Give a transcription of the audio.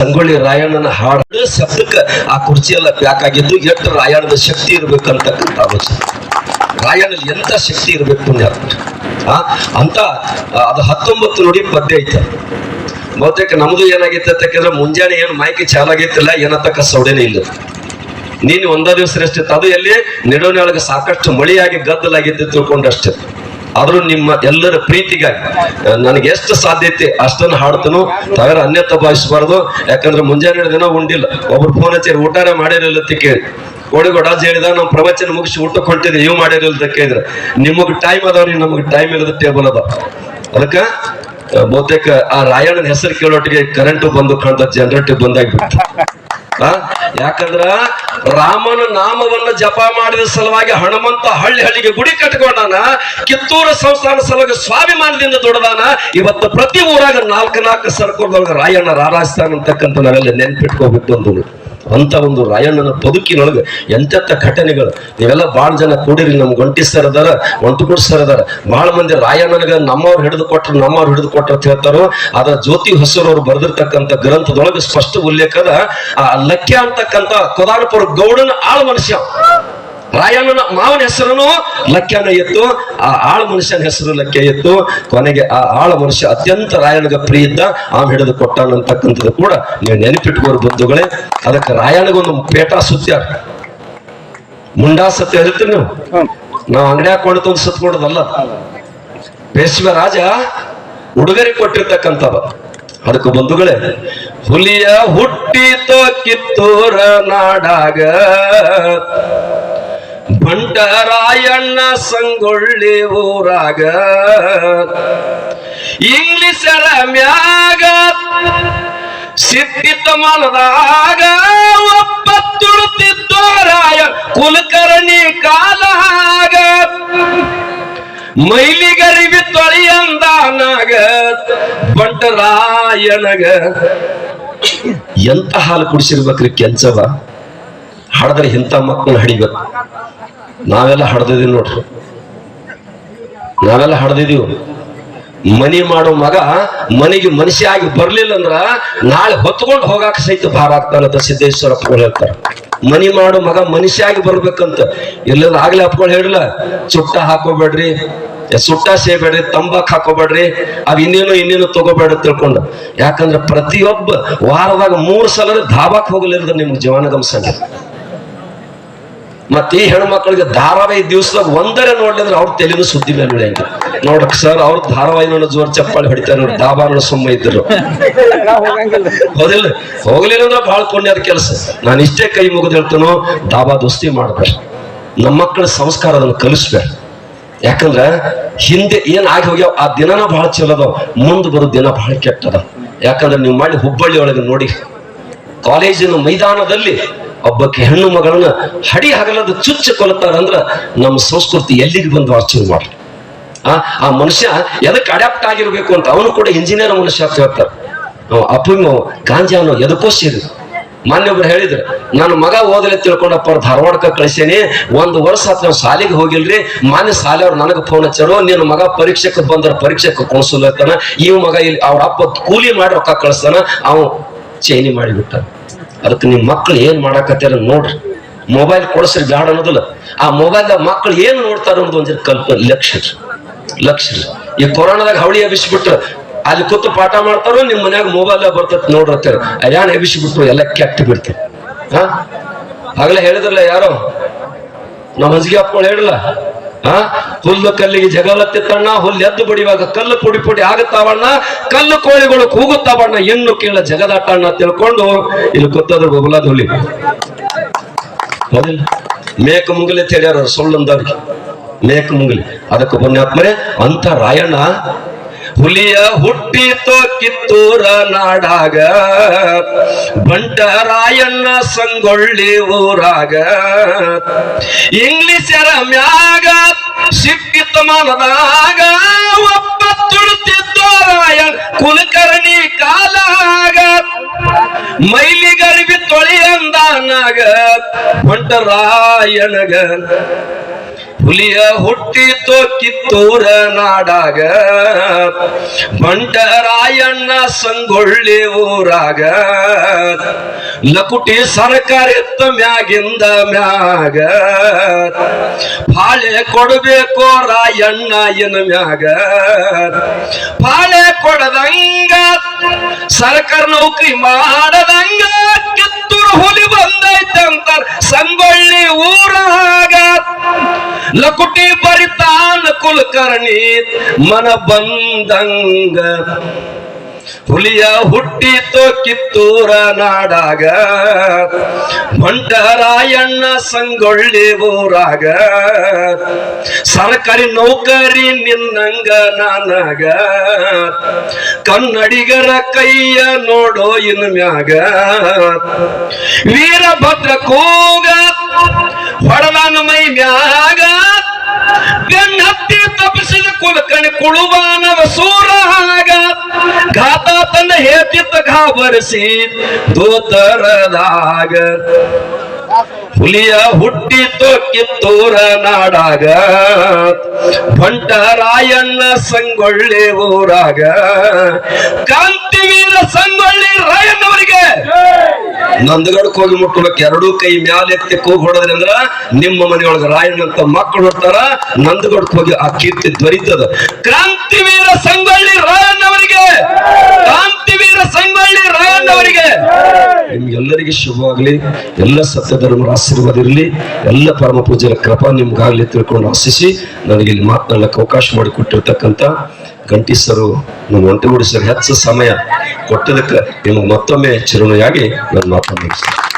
ಸಂಗೊಳ್ಳಿ ರಾಯಣ್ಣನ ಹಾಡು ಶಬ್ದಕ್ಕೆ ಆ ಕುರ್ಚಿ ಎಲ್ಲ ಪ್ಯಾಕ್ ಆಗಿದ್ದು ಎಷ್ಟು ರಾಯಣ್ಣದ ಶಕ್ತಿ ಇರಬೇಕಂತಕ್ಕಂಥ ಆಲೋಚನೆ. ರಾಯಣ್ಣಲ್ಲಿ ಎಂತ ಶಕ್ತಿ ಇರ್ಬೇಕು ಆ, ಅಂತ ಅದು ಹತ್ತೊಂಬತ್ತು ನೋಡಿ ಪದ್ಯ ಐತೆ. ಬಹುತೇಕ ನಮ್ದು ಏನಾಗಿತ್ತು ಅಂತಕ್ಕಂದ್ರೆ ಮುಂಜಾನೆ ಏನು ಮೈಕಿ ಚಾಲಾಗೈತಿಲ್ಲ ಏನತ್ತಕ್ಕ ಸೌಡೆನೇ ಇಲ್ಲ. ನೀನು ಒಂದ ದಿವಸ ಅದು ಎಲ್ಲಿ? ನೆಡೋನೊಳಗೆ ಸಾಕಷ್ಟು ಮಳೆಯಾಗಿ ಗದ್ದಲಾಗಿದ್ದು ತಿಳ್ಕೊಂಡಷ್ಟೇ. ಆದ್ರೂ ನಿಮ್ಮ ಎಲ್ಲರ ಪ್ರೀತಿಗಾಗಿ ನನಗೆ ಎಷ್ಟು ಸಾಧ್ಯತೆ ಅಷ್ಟನ್ನು ಹಾಡ್ತನು ತಾವೇರ ಅನ್ಯತ ಭಾವಿಸಬಾರ್ದು ಯಾಕಂದ್ರೆ ಮುಂಜಾನೆ ದಿನ ಉಂಡಿಲ್ಲ. ಒಬ್ರು ಫೋನ್ ಹಚ್ಚಿ ಊಟನೇ ಮಾಡಿರಲಿಲ್ಲ ಅಂತ ಕೇಳಿ. ಕೋಳಿಗೋಡ ಅಜ್ಜ ಹೇಳಿದ, ನಮ್ಮ ಪ್ರವಚನ ಮುಗಿಸಿ ಊಟಕ್ಕೆ ಹೊಂಟಿದ್ದೆ ನೀವು ಮಾಡಿರಲಿಲ್ಲ ಅಂತ ಕೇಳಿದ್ರೆ. ನಿಮಗೆ ಟೈಮ್ ಅದಾವ್ರಿ ನಮಗೆ ಟೈಮ್ ಇಲ್ಲದ ಟೇಬಲ್ ಅದ ಅದಕ್ಕ ಬಹುತೇಕ ಆ ರಾಯಣ್ಣನ ಹೆಸರು ಕೇಳೋಟಿಗೆ ಕರೆಂಟ್ ಬಂದು ಕಾಣ್ತಾ ಜನರೇಟಿವ್ ಬಂದಾಗ್ಬಿಟ್ಟು? ಯಾಕಂದ್ರ ರಾಮನ ನಾಮವನ್ನ ಜಪ ಮಾಡಿದ ಸಲುವಾಗಿ ಹನುಮಂತ ಹಳ್ಳಿ ಹಳ್ಳಿಗೆ ಗುಡಿ ಕಟ್ಕೊಂಡಾನ, ಕಿತ್ತೂರು ಸಂಸ್ಥಾನ ಸಲುವಾಗಿ ಸ್ವಾಭಿಮಾನದಿಂದ ದೊಡ್ಡದಾನ ಇವತ್ತು ಪ್ರತಿ ಊರಾಗ ನಾಲ್ಕು ನಾಲ್ಕು ಸರ್ಕಲ್ದೊಳಗ ರಾಯಣ್ಣ ರಾರಾಜಿಸ್ತಾನ ಅಂತಕ್ಕಂಥ ನಾವೆಲ್ಲ ನೆನ್ಪಿಟ್ಕೋಬೇಕು ಒಂದು ಅಂತ ಒಂದು ರಾಯಣ್ಣನ ಬದುಕಿನೊಳಗೆ ಎಂತೆಂಥ ಘಟನೆಗಳು. ನೀವೆಲ್ಲ ಭಾಳ ಜನ ಕೂಡಿರಿ ನಮ್ಮ ಗಂಟಿ ಸರ್ ಅದಾರ ಒಂಟುಗುಡ್ ಸರ್ ಅದಾರ. ಭಾಳ ಮಂದಿ ರಾಯಣ್ಣನಿಗೆ ನಮ್ಮವ್ರು ಹಿಡಿದು ಕೊಟ್ರು, ನಮ್ಮವ್ರು ಹಿಡಿದು ಕೊಟ್ರು ಅಂತ ಹೇಳ್ತಾರೋ ಅದ ಜ್ಯೋತಿ ಹೊಸರವರು ಬರೆದಿರ್ತಕ್ಕಂಥ ಗ್ರಂಥದೊಳಗೆ ಸ್ಪಷ್ಟ ಉಲ್ಲೇಖದ ಆ ಲಕ್ಕೆ ಅಂತಕ್ಕಂಥ ಕೊದಾನಪುರ ಗೌಡನ ಆಳ್ ಮನುಷ್ಯ. ರಾಯಣ್ಣನ ಮಾವನ ಹೆಸರನು ಲಕ್ಯನ ಎತ್ತು ಆ ಆಳ ಮನುಷ್ಯನ ಹೆಸರು ಲಕ್ಯ ಎತ್ತು. ಕೊನೆಗೆ ಆ ಆಳ ಮನುಷ್ಯ ಅತ್ಯಂತ ರಾಯಣ್ಣಗ ಇದ್ದ ಆಮ್ ಹಿಡಿದು ಕೊಟ್ಟಾನಂತಕ್ಕಂಥದ್ದು ಕೂಡ ನೀವು ನೆನಪಿಟ್ಕೋರು ಬಂಧುಗಳೇ. ಅದಕ್ಕೆ ರಾಯಣಗೊಂದು ಪೇಟ ಸುತ್ತ ಮುಂಡಾ ಸತ್ಯ ಹೇಳ್ತೀರಿ ನೀವು? ನಾವು ಅಂಗಡಿ ಹಾಕೊಂಡು ತಂದು ಸುತ್ಕೊಡೋದಲ್ಲ ಪೇಶ್ವ ರಾಜ ಉಡುಗೊರೆ ಕೊಟ್ಟಿರ್ತಕ್ಕಂಥವ. ಅದಕ್ಕೆ ಬಂಧುಗಳೇ ಹುಲಿಯ ಹುಟ್ಟಿತೋ ಕಿತ್ತೂರ ನಾಡಾಗ ಬಂಟರಾಯಣ್ಣ ಸಂಗೊಳ್ಳಿ ಊರಾಗ ಇಂಗ್ಲಿಷರ ಮ್ಯಾಗ ಸಿದ್ಧಿತ ಮನದಾಗ ಒಪ್ಪತ್ತುಳುತ್ತಿದ್ದೋರಾಯ ಕುಲಕರ್ಣಿ ಕಾಲಾಗ ಮೈಲಿಗರಿವಿ ತೊಳೆಯಂದಾನಾಗ ಬಂಟರಾಯಣಗ ಎಂತ ಹಾಲು ಕುಡಿಸಿರ್ಬೇಕ್ರಿ ಕೆಂಚವ ಹಡದ್ರೆ ಇಂಥ ಮಕ್ಕಳನ್ನ ಹಡಿಬೇಕು ನಾವೆಲ್ಲ ಹಡ್ದಿದೀವಿ ನೋಡ್ರಿ. ನಾವೆಲ್ಲ ಹಡ್ದಿದೀವಿ ಮನಿ ಮಾಡೋ ಮಗ ಮನೆಗೆ ಮನುಷ್ಯ ಆಗಿ ಬರ್ಲಿಲ್ಲ ಅಂದ್ರ ನಾಳೆ ಹೊತ್ಕೊಂಡು ಹೋಗಾಕ ಸಹಿತ ಭಾರ ಆಗ್ತಾನಂತ ಸಿದ್ದೇಶ್ವರ ಅಪ್ಪಗಳು ಹೇಳ್ತಾರೆ. ಮನಿ ಮಾಡೋ ಮಗ ಮನುಷ್ಯ ಆಗಿ ಬರ್ಬೇಕಂತ. ಎಲ್ಲದ ಆಗ್ಲೇ ಅಪ್ಪಗಳು ಹೇಳಿಲ್ಲ ಚುಟ್ಟ ಹಾಕೋಬೇಡ್ರಿ, ಸುಟ್ಟ ಸೇಬೇಡ್ರಿ, ತಂಬಾಕ್ ಹಾಕೋಬೇಡ್ರಿ, ಅವ್ ಇನ್ನೇನು ಇನ್ನೇನು ತಗೋಬೇಡ ತಿಳ್ಕೊಂಡು. ಯಾಕಂದ್ರೆ ಪ್ರತಿಯೊಬ್ಬ ವಾರದಾಗ ಮೂರ್ ಸಲ ಧಾಬಾಕ್ ಹೋಗಲಿಲ್ಲ ನಿಮ್ಗೆ ಜೀವನ ಗಮನಿಸಂಗೆ ಮತ್ತೆ ಈ ಹೆಣ್ಮಕ್ಳಿಗೆ ಧಾರಾವಾಹಿ ದಿವಸದಾಗ ಒಂದರೇ ನೋಡ್ಲಿದ್ರೆ ಅವ್ರ ತಲೆನೂ ಸುದ್ದಿ ಮೇಲೆ ಉಳಿಯಂಗ ನೋಡಕ್ ಸರ್, ಅವ್ರ ಧಾರಾವಾಹಿ ನೋಡ ಜೋರ್ ಚಪ್ಪಾಳಿ ಹೊಡಿತಾರೆ ನೋಡಿ ದಾಬಾ ನೋಡ ಸುಮ್ಮ ಇದ್ರು. ಹೌದಿಲ್ಲ, ಹೋಗ್ಲಿಲ್ಲ ಅಂದ್ರೆ ಬಹಳ ಪುಣ್ಯದ ಕೆಲಸ. ನಾನು ಇಷ್ಟೇ ಕೈ ಮುಗಿದು ಹೇಳ್ತೇನೋ ದಾಬಾ ದೋಸ್ತಿ ಮಾಡ್ಬೇಡ. ನಮ್ಮ ಮಕ್ಕಳ ಸಂಸ್ಕಾರ ಅದನ್ನು ಕಲಿಸ್ಬೇಡ. ಯಾಕಂದ್ರ ಹಿಂದೆ ಏನ್ ಆಗಿ ಹೋಗ್ಯಾವ, ಆ ದಿನನ ಬಹಳ ಚಲೋ ಮುಂದ್ ಮುಂದೆ ಬರೋ ದಿನ ಬಹಳ ಕೆಟ್ಟದ ಯಾಕಂದ್ರೆ ನೀವು ಮಾಡಿ ಹುಬ್ಬಳ್ಳಿ ಒಳಗೆ ನೋಡಿ, ಕಾಲೇಜಿನ ಮೈದಾನದಲ್ಲಿ ಒಬ್ಬಕ್ಕೆ ಹೆಣ್ಣು ಮಗಳನ್ನ ಹಡಿ ಹಗಲದ ಚುಚ್ಚ ಕೊಲ್ತಾರಂದ್ರ ನಮ್ಮ ಸಂಸ್ಕೃತಿ ಎಲ್ಲಿಗೆ ಬಂದು ಆಚರಣೆ ಮಾಡ್ರಿ ಆ ಆ ಮನುಷ್ಯ ಎದಕ್ಕೆ ಅಡ್ಯಾಪ್ಟ್ ಆಗಿರ್ಬೇಕು ಅಂತ ಅವನು ಕೂಡ ಇಂಜಿನಿಯರ್ ಮನುಷ್ಯ ಅಂತ ಹೇಳ್ತಾರೆ ಅಪ್ಪಿಮ ಗಾಂಜಾನು ಎದಕ್ಕೋ ಸೇರಿ. ಮಾನ್ಯೊಬ್ರು ಹೇಳಿದ್ರು ನನ್ನ ಮಗ ಓದಲೆ ತಿಳ್ಕೊಂಡಪ್ಪ ಧಾರವಾಡಕ್ಕೆ ಕಳಿಸೇನಿ, ಒಂದು ವರ್ಷ ಆತ್ ನಾವು ಶಾಲೆಗೆ ಹೋಗಿಲ್ರಿ, ಮಾನ್ಯ ಶಾಲೆ ಅವ್ರು ನನಗೆ ಫೋನ್ ಹಚ್ಚಾರು ನಿನ್ನ ಮಗ ಪರೀಕ್ಷೆಗೆ ಬಂದ್ರ ಪರೀಕ್ಷೆಗೆ ಕೊಣಿಸಲತ್ತಾನ ಇವ್ ಮಗ ಇಲ್ಲಿ ಅವ್ರ ಅಪ್ಪ ಕೂಲಿ ಮಾಡಿ ರೊಕ್ಕ ಕಳಿಸ್ತಾನ ಅವ ಚೈನಿ ಮಾಡಿಬಿಟ್ಟ ಅದಕ್ಕೆ ನಿಮ್ಮ ಮಕ್ಳು ಏನ್ ಮಾಡಾಕತ್ತಾರ ನೋಡ್ರಿ. ಮೊಬೈಲ್ ಕೊಡಿಸ್ರಿ ಬ್ಯಾಡ ಅನ್ನೋದಿಲ್ಲ. ಆ ಮೊಬೈಲ್ ಮಕ್ಳು ಏನ್ ನೋಡ್ತಾರ ಅನ್ನೋದು ಒಂದ್ ಕಲ್ಪನೆ ಲಕ್ಷ್ಯ. ಲಕ್ಷ್ಯ. ಈ ಕೊರೋನಾದಾಗ ಹವಳಿ ಎಬ್ಬಿಸಿಬಿಟ್ರ, ಅಲ್ಲಿ ಕೂತು ಪಾಠ ಮಾಡ್ತಾರೋ, ನಿಮ್ ಮನ್ಯಾಗ ಮೊಬೈಲ್ ಬರ್ತೈತ್ ನೋಡ್ರತ್ತಾರ ಅಯ್ಯಾನ್ ಎಬ್ಬಿಸ್ಬಿಟ್ರು, ಎಲ್ಲ ಕೆಟ್ಟ ಬಿಡ್ತಾರೆ ಹಾ? ಆಗ್ಲೇ ಹೇಳಿದ್ರಲ್ಲ ಯಾರೋ? ನಮ್ಮ ಹಂಸಿಗೆ ಅಪ್ಪಗಳು ಹೇಳಿಲ್ಲ? ಹಾ ಹುಲ್ಲು ಕಲ್ಲಿಗೆ ಜಗಳತ್ತಿತ್ತಣ್ಣ ಹುಲ್ಲು ಎದ್ದು ಬಿಡಿವಾಗ ಕಲ್ಲು ಪುಡಿ ಪುಡಿ ಆಗುತ್ತಾವಣ್ಣ ಕಲ್ಲು ಕೋಳಿಗಳು ಕೂಗುತ್ತಾವಣ್ಣ ಹೆಣ್ಣು ಕೇಳ ಜಗದಾಟಣ್ಣ ತಿಳ್ಕೊಂಡು ಇಲ್ಲಿ ಗೊತ್ತಾದ್ರು ಬಬಲಾದ ಹುಲಿ ಮೇಕ ಮುಂಗಲಿ ಅಂತ ಸುಳ್ಳಂದ ಮೇಕ ಮುಂಗಲಿ. ಅದಕ್ಕೆ ಪುಣ್ಯಾತ್ಮರೇ ಅಂತ ರಾಯಣ್ಣ ಹುಲಿಯ ಹುಟ್ಟಿತೋ ಕಿತ್ತೂರ ನಾಡಾಗ ಬಂಟ ರಾಯಣ್ಣ ಸಂಗೊಳ್ಳಿ ಊರಾಗ. ಇಂಗ್ಲಿಷರ ಮ್ಯಾಗ ಸಿಕ್ಕಿತ ಮನದಾಗ, ಒಬ್ಬ ತುಳುತ್ತಿದ್ದೋ ರಾಯಣ್ಣ ಕುಲಕರ್ಣಿ ಕಾಲಾಗ. ಮೈಲಿಗರಿಬಿ ತೊಳೆಯಂದಾನಾಗ ಬಂಟರಾಯಣಗ. ಹುಲಿಯ ಹುಟ್ಟಿತು ಕಿತ್ತೂರ ನಾಡಾಗ, ಬಂಟರಾಯಣ್ಣ ಸಂಗೊಳ್ಳಿ ಊರಾಗ, ಲಕುಟಿ ಸರ್ಕಾರಿತ್ತ ಮ್ಯಾಗಿಂದ ಮ್ಯಾಗ, ಪಾಳೆ ಕೊಡಬೇಕು ರಾಯಣ್ಣ ಏನ ಮ್ಯಾಗ. ಪಾಳೆ ಕೊಡದಂಗ, ಸರ್ಕಾರ ನೌಕರಿ ಮಾಡದಂಗ, ಕಿತ್ತೂರು ಹುಲಿ ಬಂದೈತೆ ಅಂತಾರ, ಸಂಗೊಳ್ಳಿ ಊರಾಗ ಲಕುಟಿ ಬರಿತಾನ ಕುಲಕರ್ಣಿ ಮನ ಬಂದಂಗ. ಹುಲಿಯ ಹುಟ್ಟಿತು ಕಿತ್ತೂರ ನಾಡಾಗ. ಬಂಟರಾಯಣ್ಣ ಸಂಗೊಳ್ಳಿ ಊರಾಗ. ಸರ್ಕಾರಿ ನೌಕರಿ ನಿನ್ನಂಗ ನನಗ. ಕನ್ನಡಿಗರ ಕೈಯ ನೋಡೋ ಇನ್ ಮ್ಯಾಗ. ವೀರಭದ್ರ ಕೂಗ ಕುಳುವಾನವ ಸೂರಾಗ ಘಾತ ತನ್ನ ಹೇತಿತ್ತ ಘಾಬರಿಸಿ ದೋತರದಾಗ. ಹುಲಿಯ ಹುಟ್ಟಿತು ಕಿತ್ತೂರ ನಾಡಾಗ ಬಂಟರಾಯಣ್ಣ ಸಂಗೊಳ್ಳಿ ಊರಾಗ. ಕಾಂತಿವೀರ ಸಂಗೊಳ್ಳಿ ರಾಯಣ್ಣವರಿಗೆ. ನಂದಗಡಕ್ಕೆ ಹೋಗಿ ಮುಟ್ಟಬೇಕು ಎರಡೂ ಕೈ ಮ್ಯಾಲೆ ಎತ್ತಿ ಕೂಗ್ ಹೊಡೋದ್ರಿ ಅಂದ್ರ ನಿಮ್ಮ ಮನೆಯೊಳಗೆ ರಾಯಣ್ಣಂತ ಮಕ್ಕಳು ಹೊಡ್ತಾರ. ನಂದಗಡಕ್ಕೆ ಹೋಗಿ ಆ ಕೀರ್ತಿ ದೊರೀತದ ಕ್ರಾಂತಿವೀರ ಸಂಗೊಳ್ಳಿ ರಾಯಣ್ಣವರಿಗೆ. ಕ್ರಾಂತಿವೀರ ಸಂಗೊಳ್ಳಿ ರಾಯಣ್ಣವರಿಗೆ. ನಿಮ್ಗೆಲ್ಲರಿಗೆ ಶುಭವಾಗಲಿ. ಎಲ್ಲ ಸತ್ಯ ಧರ್ಮರ ಆಶೀರ್ವಾದ ಇರಲಿ. ಎಲ್ಲ ಪರಮ ಪೂಜೆಯ ಕೃಪಾ ನಿಮ್ಗಾಗಲಿ ತಿಳ್ಕೊಂಡು ಆಶಿಸಿ ನನಗೆ ಇಲ್ಲಿ ಮಾತನಾಡಕ್ಕೆ ಅವಕಾಶ ಮಾಡಿಕೊಟ್ಟಿರ್ತಕ್ಕಂಥ ಗಂಟೀಸರು ನಮ್ಮ ಒಂಟೆಗೂಡಿ ಸರ್, ಹೆಚ್ಚು ಸಮಯ ಕೊಟ್ಟದಕ್ಕೆ ನಿಮಗೆ ಮತ್ತೊಮ್ಮೆ ಚಿರುಣಿಯಾಗಿ ನನ್ನ ಮಾತನ್ನು ಮುಗಿಸ್ತೀನಿ.